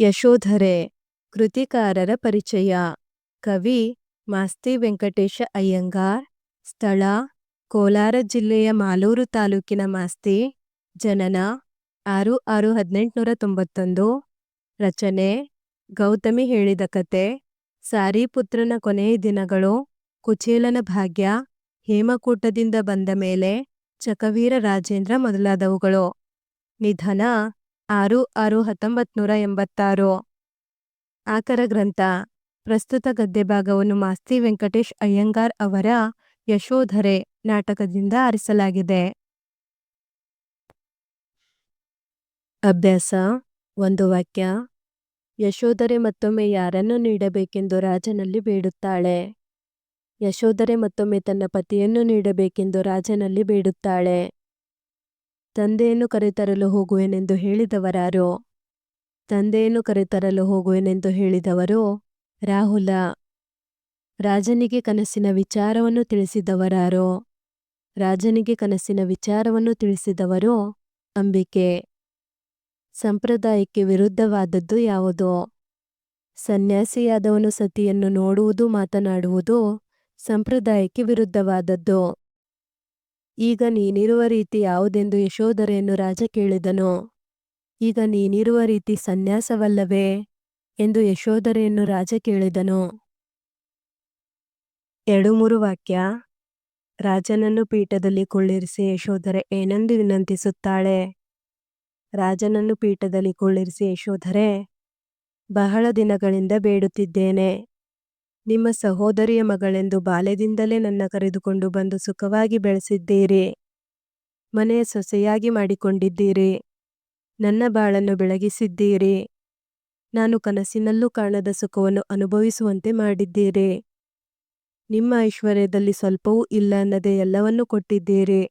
ಯಶೋಧರೆ, ಕೃತಿಕಾರರ ಪರಿಚಯ. ಕವಿ ಮಾಸ್ತಿ ವೆಂಕಟೇಶ ಅಯ್ಯಂಗಾರ್. ಸ್ಥಳ ಕೋಲಾರ ಜಿಲ್ಲೆಯ ಮಾಲೂರು ತಾಲೂಕಿನ ಮಾಸ್ತಿ, ಜನನ ಆರು ಆರು ಹದಿನೆಂಟುನೂರ ತೊಂಬತ್ತೊಂದು. ರಚನೆ ಗೌತಮಿ ಹೇಳಿದ ಕತೆ. ಸಾರಿಪುತ್ರನ ಕೊನೆಯ ದಿನಗಳು ಕುಚೇಲನ ಭಾಗ್ಯ, ಹೇಮಕೂಟದಿಂದ ಬಂದ ಮೇಲೆ ಚಕವೀರ ರಾಜೇಂದ್ರ ಮೊದಲಾದವುಗಳು. ನಿಧನ ಆರು ಆರು, ಹತ್ತೊಂಬತ್ನೂರ ಎಂಬತ್ತಾರು. ಆಕರ ಗ್ರಂಥ. ಪ್ರಸ್ತುತ ಗದ್ಯಭಾಗವನ್ನು ಮಾಸ್ತಿ ವೆಂಕಟೇಶ್ ಅಯ್ಯಂಗಾರ್ ಅವರ ಯಶೋಧರೆ ನಾಟಕದಿಂದ ಆರಿಸಲಾಗಿದೆ. ಅಭ್ಯಾಸ. ಒಂದು ವಾಕ್ಯ. ಯಶೋಧರೆ ಮತ್ತೊಮ್ಮೆ ಯಾರನ್ನು ನೀಡಬೇಕೆಂದು ರಾಜನಲ್ಲಿ ಬೇಡುತ್ತಾಳೆ? ಯಶೋಧರೆ ಮತ್ತೊಮ್ಮೆ ತನ್ನ ಪತಿಯನ್ನು ನೀಡಬೇಕೆಂದು ರಾಜನಲ್ಲಿ ಬೇಡುತ್ತಾಳೆ? ತಂದೆಯನ್ನು ಕರೆತರಲು ಹೋಗುವೆನೆಂದು ಹೇಳಿದವರಾರು? ತಂದೆಯನ್ನು ಕರೆತರಲು ಹೋಗುವೆನೆಂದು ಹೇಳಿದವರು? ರಾಹುಲ, ರಾಜನಿಗೆ ಕನಸಿನ ವಿಚಾರವನ್ನು ತಿಳಿಸಿದವರಾರು? ರಾಜನಿಗೆ ಕನಸಿನ ವಿಚಾರವನ್ನು ತಿಳಿಸಿದವರು? ಅಂಬಿಕೆ, ಸಂಪ್ರದಾಯಕ್ಕೆ ವಿರುದ್ಧವಾದದ್ದು ಯಾವುದು? ಸನ್ಯಾಸಿಯಾದವನು ಸತಿಯನ್ನು ನೋಡುವುದು, ಮಾತನಾಡುವುದು, ಸಂಪ್ರದಾಯಕ್ಕೆ ವಿರುದ್ಧವಾದದ್ದು. ಈಗ ನೀನಿರುವ ರೀತಿ ಯಾವುದೆಂದು ಯಶೋಧರೆಯನ್ನು ರಾಜ ಕೇಳಿದನು. ಈಗ ನೀನಿರುವ ರೀತಿ ಸನ್ಯಾಸವಲ್ಲವೇ ಎಂದು ಯಶೋಧರೆಯನ್ನು ರಾಜ ಕೇಳಿದನು. ಎರಡು ಮೂರು ವಾಕ್ಯ. ರಾಜನನ್ನು ಪೀಠದಲ್ಲಿ ಕುಳ್ಳಿರಿಸಿ ಯಶೋಧರೆ ಏನೆಂದು ವಿನಂತಿಸುತ್ತಾಳೆ? ರಾಜನನ್ನು ಪೀಠದಲ್ಲಿ ಕುಳ್ಳಿರಿಸಿ ಯಶೋಧರೆ, ಬಹಳ ದಿನಗಳಿಂದ ಬೇಡುತ್ತಿದ್ದೇನೆ. ನಿಮ್ಮ ಸಹೋದರಿಯ ಮಗಳೆಂದು ಬಾಲ್ಯದಿಂದಲೇ ನನ್ನ ಕರೆದುಕೊಂಡು ಬಂದು ಸುಖವಾಗಿ ಬೆಳೆಸಿದ್ದೀರಿ. ಮನೆಯ ಸೊಸೆಯಾಗಿ ಮಾಡಿಕೊಂಡಿದ್ದೀರಿ. ನನ್ನ ಬಾಳನ್ನು ಬೆಳಗಿಸಿದ್ದೀರಿ. ನಾನು ಕನಸಿನಲ್ಲೂ ಕಾಣದ ಸುಖವನ್ನು ಅನುಭವಿಸುವಂತೆ ಮಾಡಿದ್ದೀರಿ. ನಿಮ್ಮ ಐಶ್ವರ್ಯದಲ್ಲಿ ಸ್ವಲ್ಪವೂ ಇಲ್ಲ ಅನ್ನದೆ ಎಲ್ಲವನ್ನೂ ಕೊಟ್ಟಿದ್ದೀರಿ.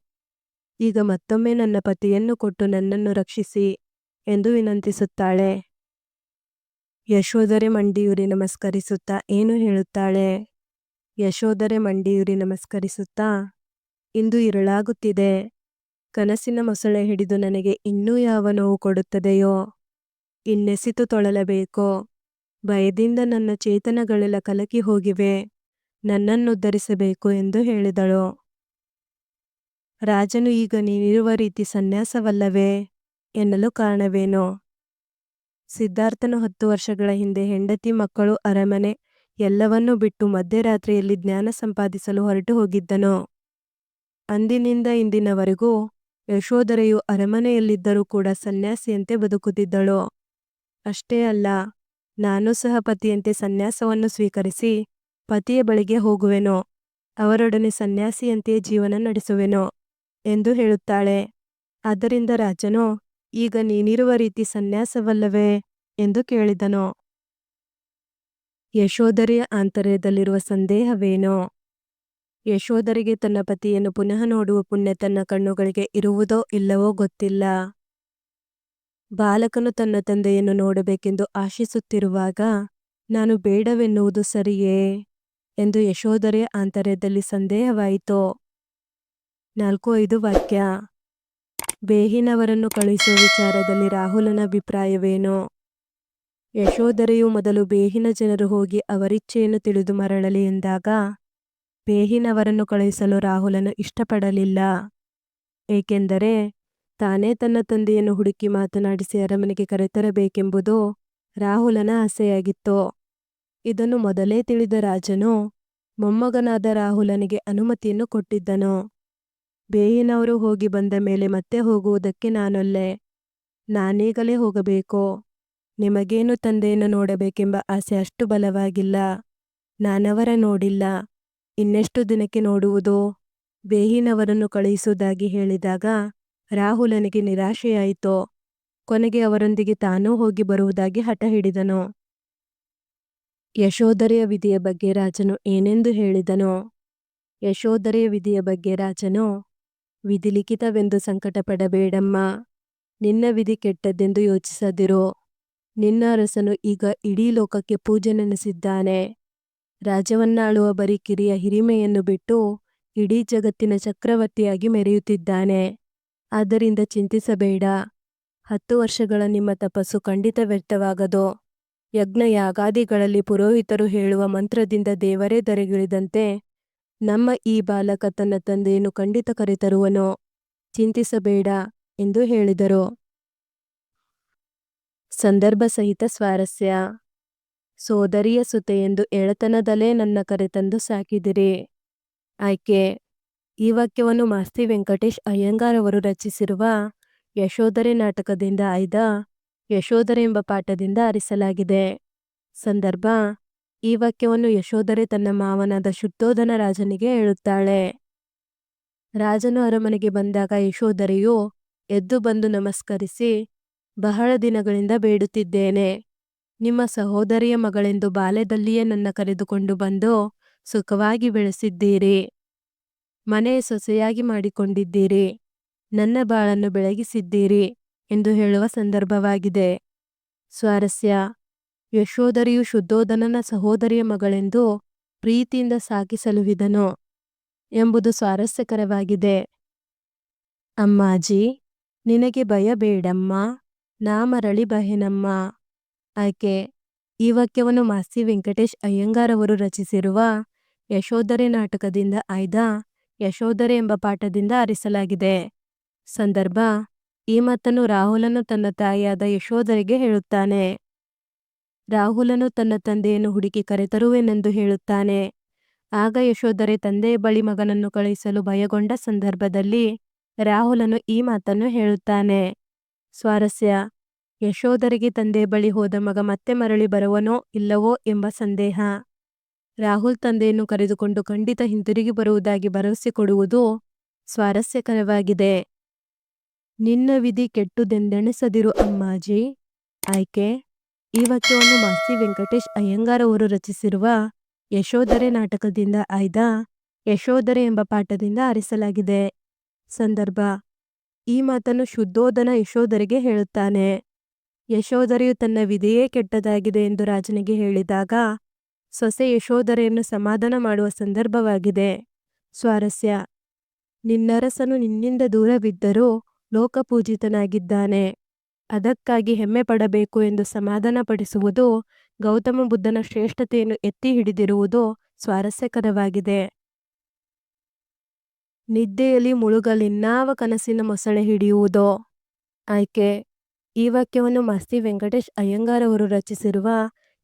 ಈಗ ಮತ್ತೊಮ್ಮೆ ನನ್ನ ಪತಿಯನ್ನು ಕೊಟ್ಟು ನನ್ನನ್ನು ರಕ್ಷಿಸಿ ಎಂದು ವಿನಂತಿಸುತ್ತಾಳೆ. ಯಶೋಧರೆ ಮಂಡಿಯೂರಿ ನಮಸ್ಕರಿಸುತ್ತಾ ಏನು ಹೇಳುತ್ತಾಳೆ? ಯಶೋಧರೆ ಮಂಡಿಯೂರಿ ನಮಸ್ಕರಿಸುತ್ತಾ, ಇಂದು ಇರಳಾಗುತ್ತಿದೆ ಕನಸಿನ ಮೊಸಳೆ ಹಿಡಿದು ನನಗೆ ಇನ್ನೂ ಯಾವ ನೋವು ಕೊಡುತ್ತದೆಯೋ? ಇನ್ನೆಸಿತು ತೊಳಲಬೇಕೋ? ಭಯದಿಂದ ನನ್ನ ಚೇತನಗಳೆಲ್ಲ ಕಲಕಿ ಹೋಗಿವೆ. ನನ್ನನ್ನುದ್ಧರಿಸಬೇಕು ಎಂದು ಹೇಳಿದಳು. ರಾಜನು, ಈಗ ನೀನಿರುವ ರೀತಿ ಸನ್ಯಾಸವಲ್ಲವೇ? ಎನ್ನಲು ಕಾರಣವೇನೋ? ಸಿದ್ಧಾರ್ಥನು ಹತ್ತು ವರ್ಷಗಳ ಹಿಂದೆ ಹೆಂಡತಿ, ಮಕ್ಕಳು, ಅರಮನೆ ಎಲ್ಲವನ್ನೂ ಬಿಟ್ಟು ಮಧ್ಯರಾತ್ರಿಯಲ್ಲಿ ಜ್ಞಾನ ಸಂಪಾದಿಸಲು ಹೊರಟು ಹೋಗಿದ್ದನು. ಅಂದಿನಿಂದ ಇಂದಿನವರೆಗೂ ಯಶೋಧರೆಯು ಅರಮನೆಯಲ್ಲಿದ್ದರೂ ಕೂಡ ಸನ್ಯಾಸಿಯಂತೆ ಬದುಕುತ್ತಿದ್ದಳು. ಅಷ್ಟೇ ಅಲ್ಲ, ನಾನು ಸಹ ಪತಿಯಂತೆ ಸನ್ಯಾಸವನ್ನು ಸ್ವೀಕರಿಸಿ ಪತಿಯ ಬಳಿಗೆ ಹೋಗುವೆನೋ. ಅವರೊಡನೆ ಸನ್ಯಾಸಿಯಂತೆಯೇ ಜೀವನ ನಡೆಸುವೆನೋ ಎಂದು ಹೇಳುತ್ತಾಳೆ. ಆದ್ದರಿಂದ ರಾಜನು ಈಗ ನೀನಿರುವ ರೀತಿ ಸನ್ಯಾಸವಲ್ಲವೇ? ಎಂದು ಕೇಳಿದನು. ಯಶೋಧರೆಯ ಆಂತರ್ಯದಲ್ಲಿರುವ ಸಂದೇಹವೇನೋ? ಯಶೋಧರಿಗೆ ತನ್ನ ಪತಿಯನ್ನು ಪುನಃ ನೋಡುವ ಪುಣ್ಯ ತನ್ನ ಕಣ್ಣುಗಳಿಗೆ ಇರುವುದೋ ಇಲ್ಲವೋ ಗೊತ್ತಿಲ್ಲ. ಬಾಲಕನು ತನ್ನ ತಂದೆಯನ್ನು ನೋಡಬೇಕೆಂದು ಆಶಿಸುತ್ತಿರುವಾಗ, ನಾನು ಬೇಡವೆನ್ನುವುದು ಸರಿಯೇ ಎಂದು ಯಶೋಧರೆಯ ಆಂತರ್ಯದಲ್ಲಿ ಸಂದೇಹವಾಯಿತು. ನಾಲ್ಕು ಐದು ವಾಕ್ಯ. ಬೇಹಿನವರನ್ನು ಕಳುಹಿಸುವ ವಿಚಾರದಲ್ಲಿ ರಾಹುಲನ ಅಭಿಪ್ರಾಯವೇನು? ಯಶೋಧರೆಯು ಮೊದಲು ಬೇಹಿನ ಜನರು ಹೋಗಿ ಅವರಿಚ್ಛೆಯನ್ನು ತಿಳಿದು ಮರಳಲಿ ಎಂದಾಗ, ಬೇಹಿನವರನ್ನು ಕಳುಹಿಸಲು ರಾಹುಲನು ಇಷ್ಟಪಡಲಿಲ್ಲ. ಏಕೆಂದರೆ, ತಾನೇ ತನ್ನ ತಂದೆಯನ್ನು ಹುಡುಕಿ ಮಾತನಾಡಿಸಿ ಅರಮನೆಗೆ ಕರೆತರಬೇಕೆಂಬುದು ರಾಹುಲನ ಆಸೆಯಾಗಿತ್ತು. ಇದನ್ನು ಮೊದಲೇ ತಿಳಿದ ರಾಜನು ಮೊಮ್ಮಗನಾದ ರಾಹುಲನಿಗೆ ಅನುಮತಿಯನ್ನು ಕೊಟ್ಟಿದ್ದನು. ಬೇಯಿನವರು ಹೋಗಿ ಬಂದ ಮೇಲೆ ಮತ್ತೆ ಹೋಗುವುದಕ್ಕೆ ನಾನೊಲ್ಲೆ. ನಾನೀಗಲೇ ಹೋಗಬೇಕು? ನಿಮಗೇನು ತಂದೆಯನ್ನು ನೋಡಬೇಕೆಂಬ ಆಸೆ ಅಷ್ಟು ಬಲವಾಗಿಲ್ಲ. ನಾನವರ ನೋಡಿಲ್ಲ. ಇನ್ನೆಷ್ಟು ದಿನಕ್ಕೆ ನೋಡುವುದು? ಬೇಹಿನವರನ್ನು ಕಳುಹಿಸುವುದಾಗಿ ಹೇಳಿದಾಗ ರಾಹುಲನಿಗೆ ನಿರಾಶೆಯಾಯಿತು? ಕೊನೆಗೆ ಅವರೊಂದಿಗೆ ತಾನೂ ಹೋಗಿ ಬರುವುದಾಗಿ ಹಠ ಹಿಡಿದನು. ಯಶೋಧರೆಯ ವಿಧಿಯ ಬಗ್ಗೆ ರಾಜನು ಏನೆಂದು ಹೇಳಿದನು? ಯಶೋಧರೆಯ ವಿಧಿಯ ಬಗ್ಗೆ ರಾಜನು ವಿಧಿ ಲಿಖಿತವೆಂದು ಸಂಕಟಪಡಬೇಡಮ್ಮ. ನಿನ್ನ ವಿಧಿ ಕೆಟ್ಟದ್ದೆಂದು ಯೋಚಿಸದಿರು, ನಿನ್ನ ಅರಸನು ಈಗ ಇಡೀ ಲೋಕಕ್ಕೆ ಪೂಜೆ ನೆನೆಸಿದ್ದಾನೆ ರಾಜವನ್ನಾಳುವ ಬರೀ ಕಿರಿಯ ಹಿರಿಮೆಯನ್ನು ಬಿಟ್ಟು ಇಡೀ ಜಗತ್ತಿನ ಚಕ್ರವರ್ತಿಯಾಗಿ ಮೆರೆಯುತ್ತಿದ್ದಾನೆ. ಆದ್ದರಿಂದ ಚಿಂತಿಸಬೇಡ. ಹತ್ತು ವರ್ಷಗಳ ನಿಮ್ಮ ತಪಸ್ಸು ಖಂಡಿತ ವ್ಯರ್ಥವಾಗದು. ಯಜ್ಞ ಯಾಗಾದಿಗಳಲ್ಲಿ ಪುರೋಹಿತರು ಹೇಳುವ ಮಂತ್ರದಿಂದ ದೇವರೇ ಧರೆಗಿಳಿದಂತೆ ನಮ್ಮ ಈ ಬಾಲಕ ತನ್ನ ತಂದೆಯನ್ನು ಖಂಡಿತ ಕರೆತರುವನು, ಚಿಂತಿಸಬೇಡ ಎಂದು ಹೇಳಿದರು. ಸಂದರ್ಭ ಸಹಿತ ಸ್ವಾರಸ್ಯ. ಸೋದರಿಯ ಸುತೆಯೆಂದು ಎಳತನದಲ್ಲೇ ನನ್ನ ಕರೆತಂದು ಸಾಕಿದಿರಿ. ಆಯ್ಕೆ. ಈ ವಾಕ್ಯವನ್ನು ಮಾಸ್ತಿ ವೆಂಕಟೇಶ್ ಅಯ್ಯಂಗಾರ್ ಅವರು ರಚಿಸಿರುವ ಯಶೋಧರೆ ನಾಟಕದಿಂದ ಆಯ್ದ ಯಶೋಧರೆ ಎಂಬ ಪಾಠದಿಂದ ಆರಿಸಲಾಗಿದೆ. ಸಂದರ್ಭ. ಈ ವಾಕ್ಯವನ್ನು ಯಶೋಧರೆ ತನ್ನ ಮಾವನಾದ ಶುದ್ಧೋಧನ ರಾಜನಿಗೆ ಹೇಳುತ್ತಾಳೆ. ರಾಜನು ಅರಮನೆಗೆ ಬಂದಾಗ ಯಶೋಧರೆಯು ಎದ್ದು ಬಂದು ನಮಸ್ಕರಿಸಿ, ಬಹಳ ದಿನಗಳಿಂದ ಬೇಡುತ್ತಿದ್ದೇನೆ. ನಿಮ್ಮ ಸಹೋದರಿಯ ಮಗಳೆಂದು ಬಾಲ್ಯದಲ್ಲಿಯೇ ನನ್ನ ಕರೆದುಕೊಂಡು ಬಂದು ಸುಖವಾಗಿ ಬೆಳೆಸಿದ್ದೀರಿ. ಮನೆ ಸೊಸೆಯಾಗಿ ಮಾಡಿಕೊಂಡಿದ್ದೀರಿ. ನನ್ನ ಬಾಳನ್ನು ಬೆಳಗಿಸಿದ್ದೀರಿ ಎಂದು ಹೇಳುವ ಸಂದರ್ಭವಾಗಿದೆ. ಸ್ವಾರಸ್ಯ. ಯಶೋಧರಿಯು ಶುದ್ಧೋಧನನ ಸಹೋದರಿಯ ಮಗಳೆಂದು ಪ್ರೀತಿಯಿಂದ ಸಾಕಿಸಲುವಿದನು ಎಂಬುದು ಸ್ವಾರಸ್ಯಕರವಾಗಿದೆ. ಅಮ್ಮಾಜಿ, ನಿನಗೆ ಭಯ ಬೇಡಮ್ಮ ನಾ ಮರಳಿ ಬಹೆನಮ್ಮ ಆಕೆ ಈ ವಾಕ್ಯವನ್ನು ಮಾಸ್ತಿ ವೆಂಕಟೇಶ್ ಅಯ್ಯಂಗಾರ್ ಅವರು ರಚಿಸಿರುವ ಯಶೋಧರೆ ನಾಟಕದಿಂದ ಆಯ್ದ ಯಶೋಧರೆ ಎಂಬ ಪಾಠದಿಂದ ಆರಿಸಲಾಗಿದೆ. ಸಂದರ್ಭ, ಈ ಮಾತನ್ನು ರಾಹುಲನು ತನ್ನ ತಾಯಿಯಾದ ಯಶೋಧರೆಗೆ ಹೇಳುತ್ತಾನೆ. ರಾಹುಲನು ತನ್ನ ತಂದೆಯನ್ನು ಹುಡುಕಿ ಕರೆತರುವೆನೆಂದು ಹೇಳುತ್ತಾನೆ. ಆಗ ಯಶೋಧರೆ ತಂದೆಯ ಬಳಿ ಮಗನನ್ನು ಕಳುಹಿಸಲು ಭಯಗೊಂಡ ಸಂದರ್ಭದಲ್ಲಿ ರಾಹುಲನು ಈ ಮಾತನ್ನು ಹೇಳುತ್ತಾನೆ. ಸ್ವಾರಸ್ಯ, ಯಶೋಧರೆಗೆ ತಂದೆಯ ಬಳಿ ಹೋದ ಮಗ ಮತ್ತೆ ಮರಳಿ ಬರುವನೋ ಇಲ್ಲವೋ ಎಂಬ ಸಂದೇಹ. ರಾಹುಲ್ ತಂದೆಯನ್ನು ಕರೆದುಕೊಂಡು ಖಂಡಿತ ಹಿಂತಿರುಗಿ ಬರುವುದಾಗಿ ಭರವಸೆ ಕೊಡುವುದು ಸ್ವಾರಸ್ಯಕರವಾಗಿದೆ. ನಿನ್ನ ವಿಧಿ ಕೆಟ್ಟುದೆಂದೆಣಿಸದಿರು ಅಮ್ಮಾಜಿ. ಆಯ್ಕೆ ಈ ವಾಕ್ಯವನ್ನು ಮಾಸ್ತಿ ವೆಂಕಟೇಶ್ ಅಯ್ಯಂಗಾರ್ ಅವರು ರಚಿಸಿರುವ ಯಶೋಧರೆ ನಾಟಕದಿಂದ ಆಯ್ದ ಯಶೋಧರೆ ಎಂಬ ಪಾಠದಿಂದ ಆರಿಸಲಾಗಿದೆ. ಸಂದರ್ಭ. ಈ ಮಾತನ್ನು ಶುದ್ಧೋಧನ ಯಶೋಧರಿಗೆ ಹೇಳುತ್ತಾನೆ. ಯಶೋಧರೆಯು ತನ್ನ ವಿಧಿಯೇ ಕೆಟ್ಟದಾಗಿದೆ ಎಂದು ರಾಜನಿಗೆ ಹೇಳಿದಾಗ ಸೊಸೆ ಯಶೋಧರೆಯನ್ನು ಸಮಾಧಾನ ಮಾಡುವ ಸಂದರ್ಭವಾಗಿದೆ. ಸ್ವಾರಸ್ಯ. ನಿನ್ನರಸನು ನಿನ್ನಿಂದ ದೂರವಿದ್ದರೂ ಲೋಕಪೂಜಿತನಾಗಿದ್ದಾನೆ. ಅದಕ್ಕಾಗಿ ಹೆಮ್ಮೆ ಪಡಬೇಕು ಎಂದು ಸಮಾಧಾನಪಡಿಸುವುದು ಗೌತಮ ಬುದ್ಧನ ಶ್ರೇಷ್ಠತೆಯನ್ನು ಎತ್ತಿ ಹಿಡಿದಿರುವುದು ಸ್ವಾರಸ್ಯಕರವಾಗಿದೆ. ನಿದ್ದೆಯಲ್ಲಿ ಮುಳುಗಲಿನ್ನಾವ ಕನಸಿನ ಮೊಸಳೆ ಹಿಡಿಯುವುದೋ? ಆಯ್ಕೆ. ಈ ವಾಕ್ಯವನ್ನು ಮಸ್ತಿ ವೆಂಕಟೇಶ್ ಅಯ್ಯಂಗಾರ್ ಅವರು ರಚಿಸಿರುವ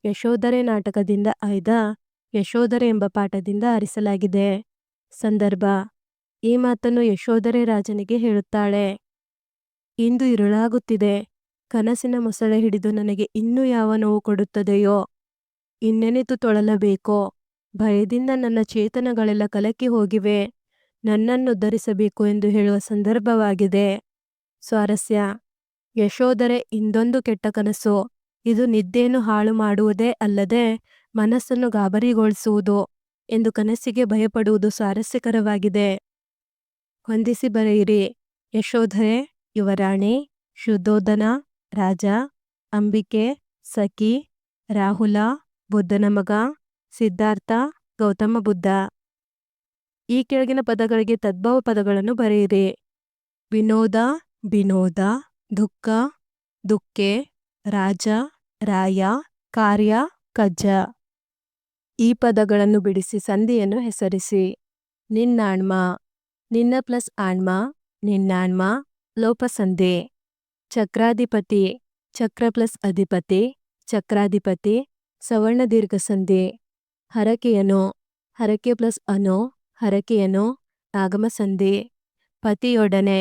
ಯಶೋಧರೆ ನಾಟಕದಿಂದ ಆಯ್ದ ಯಶೋಧರೆ ಎಂಬ ಪಾಠದಿಂದ ಆರಿಸಲಾಗಿದೆ. ಸಂದರ್ಭ. ಈ ಮಾತನ್ನು ಯಶೋಧರೆ ರಾಜನಿಗೆ ಹೇಳುತ್ತಾಳೆ. ಇಂದು ಇರುಳಾಗುತ್ತಿದೆ ಕನಸಿನ ಮೊಸಳೆ ಹಿಡಿದು ನನಗೆ ಇನ್ನೂ ಯಾವ ನೋವು ಕೊಡುತ್ತದೆಯೋ? ಇನ್ನೆನಿತು ತೊಳಲಬೇಕೋ? ಭಯದಿಂದ ನನ್ನ ಚೇತನಗಳೆಲ್ಲ ಕಲಕಿ ಹೋಗಿವೆ. ನನ್ನನ್ನು ಧರಿಸಬೇಕು ಎಂದು ಹೇಳುವ ಸಂದರ್ಭವಾಗಿದೆ. ಸ್ವಾರಸ್ಯ. ಯಶೋಧರೆ, ಇಂದೊಂದು ಕೆಟ್ಟ ಕನಸು. ಇದು ನಿದ್ದೆಯನ್ನು ಹಾಳು ಮಾಡುವುದೇ ಅಲ್ಲದೆ ಮನಸ್ಸನ್ನು ಗಾಬರಿಗೊಳಿಸುವುದು ಎಂದು ಕನಸಿಗೆ ಭಯಪಡುವುದು ಸ್ವಾರಸ್ಯಕರವಾಗಿದೆ. ಹೊಂದಿಸಿ ಬರೆಯಿರಿ. ಯಶೋಧರೆ, ಯುವರಾಣಿ, ಶುದ್ಧೋಧನ ರಾಜ, ಅಂಬಿಕೆ, ಸಖಿ, ರಾಹುಲ, ಬುದ್ಧನ ಮಗ, ಸಿದ್ಧಾರ್ಥ, ಗೌತಮ ಬುದ್ಧ. ಈ ಕೆಳಗಿನ ಪದಗಳಿಗೆ ತದ್ಭವ ಪದಗಳನ್ನು ಬರೆಯಿರಿ. ವಿನೋದ ವಿನೋದ, ದುಃಖ, ದುಃಖೆ, ರಾಜ, ರಾಯ, ಕಾರ್ಯ, ಕಜ್ಜ. ಈ ಪದಗಳನ್ನು ಬಿಡಿಸಿ ಸಂಧಿಯನ್ನು ಹೆಸರಿಸಿ. ನಿನ್ನಾಣ್ಮ, ನಿನ್ನ ಪ್ಲಸ್ ಆಣ್ಮ, ನಿನ್ನಾಣ್ಮ, ಲೋಪಸಂಧಿ. ಚಕ್ರಾಧಿಪತಿ, ಚಕ್ರ ಪ್ಲಸ್ ಅಧಿಪತಿ, ಚಕ್ರಾಧಿಪತಿ, ಸವರ್ಣ ದೀರ್ಘ ಸಂಧಿ ಹರಕೆಯನು, ಹರಕೆ ಪ್ಲಸ್ ಅನು, ಹರಕೆಯನು ಆಗಮ ಸಂಧಿ ಪತಿಯೊಡನೆ,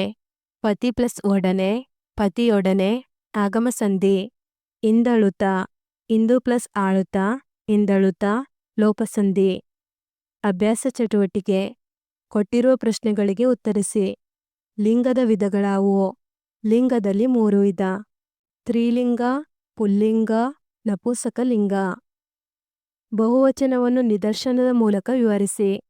ಪತಿ ಪ್ಲಸ್ ಒಡನೆ, ಪತಿಯೊಡನೆ ಆಗಮ ಸಂಧಿ ಇಂದಳುತ, ಇಂದು ಪ್ಲಸ್ ಆಳುತ, ಇಂದಳುತ, ಲೋಪಸಂಧಿ. ಅಭ್ಯಾಸ ಚಟುವಟಿಕೆ, ಕೊಟ್ಟಿರುವ ಪ್ರಶ್ನೆಗಳಿಗೆ ಉತ್ತರಿಸಿ. ಲಿಂಗದ ವಿಧಗಳಾವುವು ಲಿಂಗದಲ್ಲಿ ಮೂರು ವಿಧ ತ್ರೀಲಿಂಗ ಪುಲ್ಲಿಂಗ ನಪುಸಕಲಿಂಗ ಬಹುವಚನವನ್ನು ನಿದರ್ಶನದ ಮೂಲಕ ವಿವರಿಸಿ.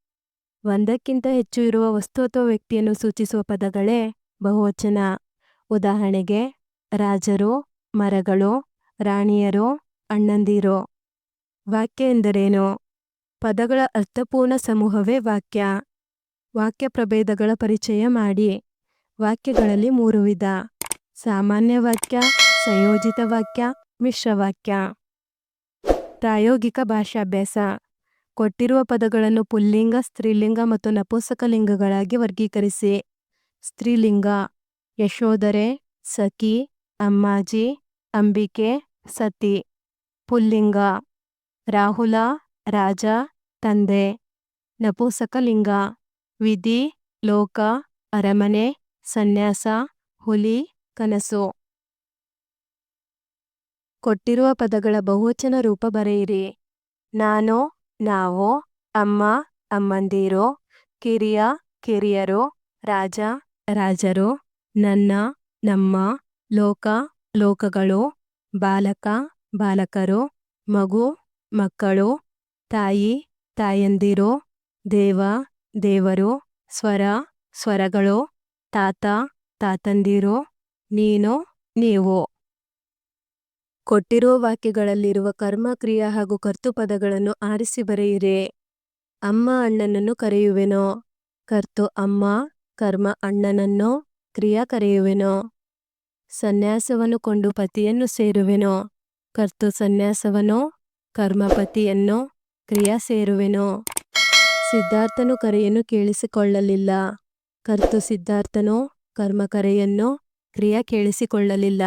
ಒಂದಕ್ಕಿಂತ ಹೆಚ್ಚು ಇರುವ ವಸ್ತು ಅಥವಾ ವ್ಯಕ್ತಿಯನ್ನು ಸೂಚಿಸುವ ಪದಗಳೇ ಬಹುವಚನ. ಉದಾಹರಣೆಗೆ, ರಾಜರು, ಮರಗಳು, ರಾಣಿಯರು, ಅಣ್ಣಂದಿರು. ವಾಕ್ಯ ಎಂದರೇನು? ಪದಗಳ ಅರ್ಥಪೂರ್ಣ ಸಮೂಹವೇ ವಾಕ್ಯ. ವಾಕ್ಯ ಪ್ರಭೇದಗಳ ಪರಿಚಯ ಮಾಡಿ. ವಾಕ್ಯಗಳಲ್ಲಿ ಮೂರು ವಿಧ. ಸಾಮಾನ್ಯ ವಾಕ್ಯ, ಸಂಯೋಜಿತ ವಾಕ್ಯ ಮಿಶ್ರವಾಕ್ಯ ಪ್ರಾಯೋಗಿಕ ಭಾಷಾಭ್ಯಾಸ. ಕೊಟ್ಟಿರುವ ಪದಗಳನ್ನು ಪುಲ್ಲಿಂಗ, ಸ್ತ್ರೀಲಿಂಗ ಮತ್ತು ನಪುಂಸಕಲಿಂಗಗಳಾಗಿ ವರ್ಗೀಕರಿಸಿ. ಸ್ತ್ರೀಲಿಂಗ. ಯಶೋಧರೆ, ಸಖಿ, ಅಮ್ಮಾಜಿ, ಅಂಬಿಕೆ, ಸತಿ. ಪುಲ್ಲಿಂಗ. ರಾಹುಲ, ರಾಜ, ತಂದೆ. ನಪುಂಸಕಲಿಂಗ ವಿಧಿ, ಲೋಕ, ಅರಮನೆ ಸನ್ಯಾಸ, ಹುಲಿ, ಕನಸು. ಕೊಟ್ಟಿರುವ ಪದಗಳ ಬಹುವಚನ ರೂಪ ಬರೆಯಿರಿ. ನಾನು, ನಾವು, ಅಮ್ಮ, ಅಮ್ಮಂದಿರು, ಕಿರಿಯ, ಕಿರಿಯರು, ರಾಜ, ರಾಜರು, ನನ್ನ, ನಮ್ಮ, ಲೋಕ, ಲೋಕಗಳು, ಬಾಲಕ, ಬಾಲಕರು, ಮಗು, ಮಕ್ಕಳು, ತಾಯಿ, ತಾಯಂದಿರು, ದೇವ, ದೇವರು, ಸ್ವರ, ಸ್ವರಗಳು. ತಾತ, ತಾತಂದಿರೋ, ನೀನೋ, ನೀವು? ಕೊಟ್ಟಿರೋ ವಾಕ್ಯಗಳಲ್ಲಿರುವ ಕರ್ಮ, ಕ್ರಿಯಾ ಹಾಗೂ ಕರ್ತುಪದಗಳನ್ನು ಆರಿಸಿ ಬರೆಯಿರಿ. ಅಮ್ಮ ಅಣ್ಣನನ್ನು ಕರೆಯುವೆನೋ? ಕರ್ತು ಅಮ್ಮ, ಕರ್ಮ ಅಣ್ಣನನ್ನು, ಕ್ರಿಯಾ ಕರೆಯುವೆನೋ? ಸನ್ಯಾಸವನ್ನು ಕೊಂಡು ಪತಿಯನ್ನು ಸೇರುವೆನೋ? ಕರ್ತು ಸನ್ಯಾಸವನೋ ಕರ್ಮ ಪತಿಯನ್ನು, ಕ್ರಿಯಾ ಸೇರುವೆನೋ? ಸಿದ್ಧಾರ್ಥನು ಕರೆಯನ್ನು ಕೇಳಿಸಿಕೊಳ್ಳಲಿಲ್ಲ. ಕರ್ತು ಸಿದ್ಧಾರ್ಥನೋ ಕರ್ಮಕರೆಯನ್ನೋ ಕ್ರಿಯಾ ಕೇಳಿಸಿಕೊಳ್ಳಲಿಲ್ಲ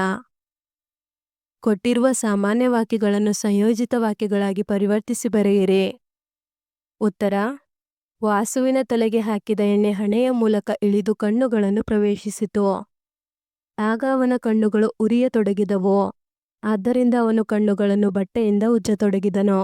ಕೊಟ್ಟಿರುವ ಸಾಮಾನ್ಯ ವಾಕ್ಯಗಳನ್ನು ಸಂಯೋಜಿತ ವಾಕ್ಯಗಳಾಗಿ ಪರಿವರ್ತಿಸಿ ಬರೆಯಿರಿ. ಉತ್ತರ, ವಾಸುವಿನ ತಲೆಗೆ ಹಾಕಿದ ಎಣ್ಣೆ ಹಣೆಯ ಮೂಲಕ ಇಳಿದು ಕಣ್ಣುಗಳನ್ನು ಪ್ರವೇಶಿಸಿತು. ಆಗ ಅವನ ಕಣ್ಣುಗಳು ಉರಿಯತೊಡಗಿದವು. ಆದ್ದರಿಂದ ಅವನು ಕಣ್ಣುಗಳನ್ನು ಬಟ್ಟೆಯಿಂದ ಉಜ್ಜತೊಡಗಿದನು.